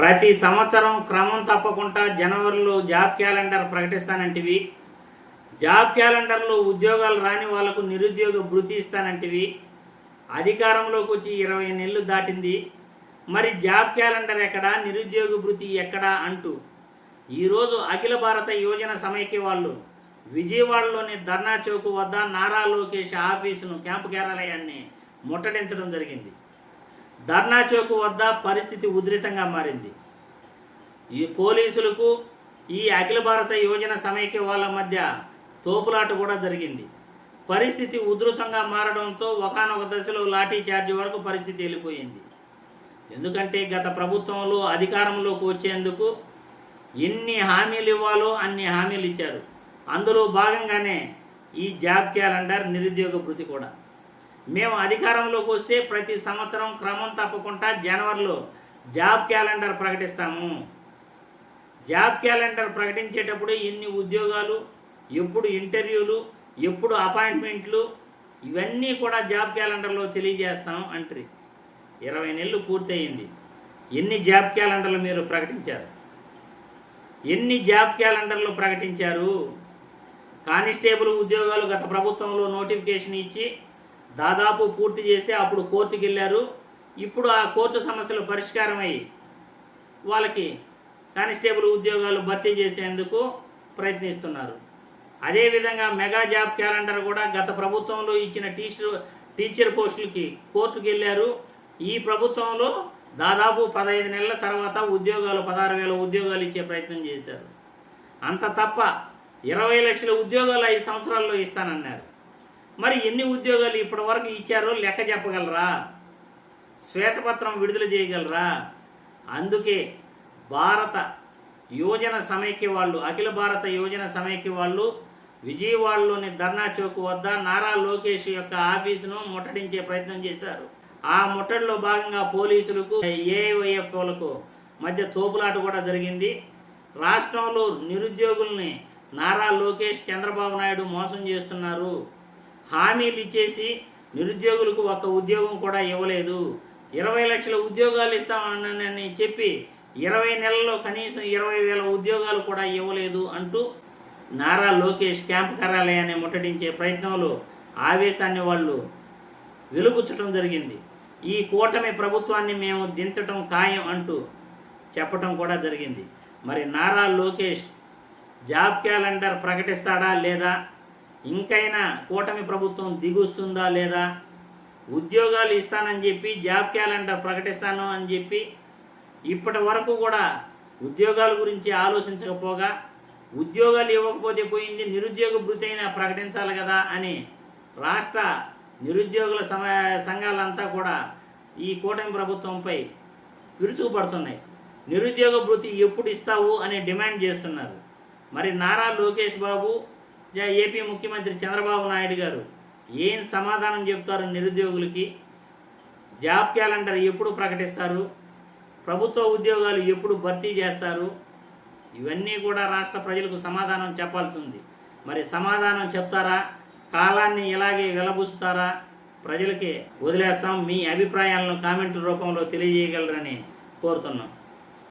ప్రతి సంవత్సరం క్రమం తప్పకుండా జనవరిలో జాబ్ క్యాలెండర్ ప్రకటిస్తానంటివి. జాబ్ క్యాలెండర్లో ఉద్యోగాలు రాని వాళ్ళకు నిరుద్యోగ భృతి ఇస్తానంటివి. అధికారంలోకి వచ్చి ఇరవై నెలలు దాటింది. మరి జాబ్ క్యాలెండర్ ఎక్కడా నిరుద్యోగ భృతి ఎక్కడా అంటూ. ఈరోజు అఖిల భారత యోజన సమైక్య వాళ్ళు విజయవాడలోని ధర్నా చౌక్ వద్ద నారా లోకేష్ ఆఫీసును క్యాంపు కార్యాలయాన్ని ముట్టడించడం జరిగింది. ధర్నా చౌక్ వద్ద పరిస్థితి ఉధృతంగా మారింది. ఈ పోలీసులకు ఈ అఖిల భారత యోజన సమైక్య వాళ్ళ మధ్య తోపులాట కూడా జరిగింది. పరిస్థితి ఉధృతంగా మారడంతో ఒకనొక దశలో లాఠీ చార్జ్ వరకు పరిస్థితి వెళ్ళిపోయింది. ఎందుకంటే గత ప్రభుత్వంలో అధికారంలోకి వచ్చేందుకు ఎన్ని హామీలు ఇవ్వాలో అన్ని హామీలు ఇచ్చారు. అందులో భాగంగానే ఈ జాబ్ క్యాలెండర్ నిరుద్యోగ భృతి కూడా. మేము అధికారంలోకి వస్తే ప్రతి సంవత్సరం క్రమం తప్పకుండా జనవరిలో జాబ్ క్యాలెండర్ ప్రకటిస్తాము. జాబ్ క్యాలెండర్ ప్రకటించేటప్పుడు ఎన్ని ఉద్యోగాలు ఎప్పుడు ఇంటర్వ్యూలు ఎప్పుడు అపాయింట్మెంట్లు ఇవన్నీ కూడా జాబ్ క్యాలెండర్లో తెలియజేస్తాం అంటారు. ఇరవై నెలలు పూర్తయింది. ఎన్ని జాబ్ క్యాలెండర్లు మీరు ప్రకటించారు? ఎన్ని జాబ్ క్యాలెండర్లు ప్రకటించారు? కానిస్టేబుల్ ఉద్యోగాలు గత ప్రభుత్వంలో నోటిఫికేషన్ ఇచ్చి దాదాపు పూర్తి చేస్తే అప్పుడు కోర్టుకి వెళ్ళారు. ఇప్పుడు ఆ కోర్టు సమస్యలు పరిష్కారమై వాళ్ళకి కానిస్టేబుల్ ఉద్యోగాలు భర్తీ చేసేందుకు ప్రయత్నిస్తున్నారు. అదేవిధంగా మెగా జాబ్ క్యాలెండర్ కూడా గత ప్రభుత్వంలో ఇచ్చిన టీచర్ టీచర్ పోస్టులకి కోర్టుకు వెళ్ళారు. ఈ ప్రభుత్వంలో దాదాపు పదహైదు నెలల తర్వాత ఉద్యోగాలు పదహారు వేల ఉద్యోగాలు ఇచ్చే ప్రయత్నం చేశారు. అంత తప్ప ఇరవై లక్షల ఉద్యోగాలు ఐదు సంవత్సరాల్లో ఇస్తానన్నారు. మరి ఎన్ని ఉద్యోగాలు ఇప్పటి వరకు ఇచ్చారో లెక్క చెప్పగలరా? శ్వేతపత్రం విడుదల చేయగలరా? అందుకే భారత యోజన సమైక్య వాళ్ళు అఖిల భారత యోజన సమైక్య వాళ్ళు విజయవాడలోని ధర్నా చౌక్ వద్ద నారా లోకేష్ యొక్క ఆఫీసును ముట్టడించే ప్రయత్నం చేశారు. ఆ ముట్టడిలో భాగంగా పోలీసులకు ఏఐఎఫ్ఓలకు మధ్య తోపులాట కూడా జరిగింది. రాష్ట్రంలో నిరుద్యోగుల్ని నారా లోకేష్ చంద్రబాబు నాయుడు మోసం చేస్తున్నారు. హామీలు ఇచ్చేసి నిరుద్యోగులకు ఒక ఉద్యోగం కూడా ఇవ్వలేదు. ఇరవై లక్షల ఉద్యోగాలు ఇస్తామని చెప్పి ఇరవై నెలల్లో కనీసం ఇరవై వేల ఉద్యోగాలు కూడా ఇవ్వలేదు అంటూ నారా లోకేష్ క్యాంప్ కార్యాలయాన్ని ముట్టడించే ప్రయత్నంలో ఆవేశాన్ని వాళ్ళు వెలుబుచ్చటం జరిగింది. ఈ కూటమి ప్రభుత్వాన్ని మేము దించటం ఖాయం అంటూ చెప్పటం కూడా జరిగింది. మరి నారా లోకేష్ జాబ్ క్యాలెండర్ ప్రకటిస్తాడా లేదా ఇంకైనా కూటమి ప్రభుత్వం దిగుస్తుందా లేదా? ఉద్యోగాలు ఇస్తానని చెప్పి జాబ్ క్యాలెండర్ ప్రకటిస్తాను అని చెప్పి ఇప్పటి వరకు కూడా ఉద్యోగాల గురించి ఆలోచించకపోగా ఉద్యోగాలు ఇవ్వకపోతే పోయింది నిరుద్యోగ భృతి అయినా ప్రకటించాలి కదా అని రాష్ట్ర నిరుద్యోగుల సమ సంఘాలంతా కూడా ఈ కూటమి ప్రభుత్వంపై విరుచుకుపడుతున్నాయి నిరుద్యోగ భృతి ఎప్పుడు ఇస్తావు అని డిమాండ్ చేస్తున్నారు. మరి నారా లోకేష్ బాబు ఏపీ ముఖ్యమంత్రి చంద్రబాబు నాయుడు గారు. ఏం సమాధానం చెప్తారు నిరుద్యోగులకి? జాబ్ క్యాలెండర్ ఎప్పుడు ప్రకటిస్తారు? ప్రభుత్వ ఉద్యోగాలు ఎప్పుడు భర్తీ చేస్తారు? ఇవన్నీ కూడా రాష్ట్ర ప్రజలకు సమాధానం చెప్పాల్సి ఉంది. మరి సమాధానం చెప్తారా? కాలాన్ని ఇలాగే వెలబుస్తారా? ప్రజలకి వదిలేస్తాం మీ అభిప్రాయాలను కామెంట్ రూపంలో తెలియజేయగలరని కోరుతున్నాం.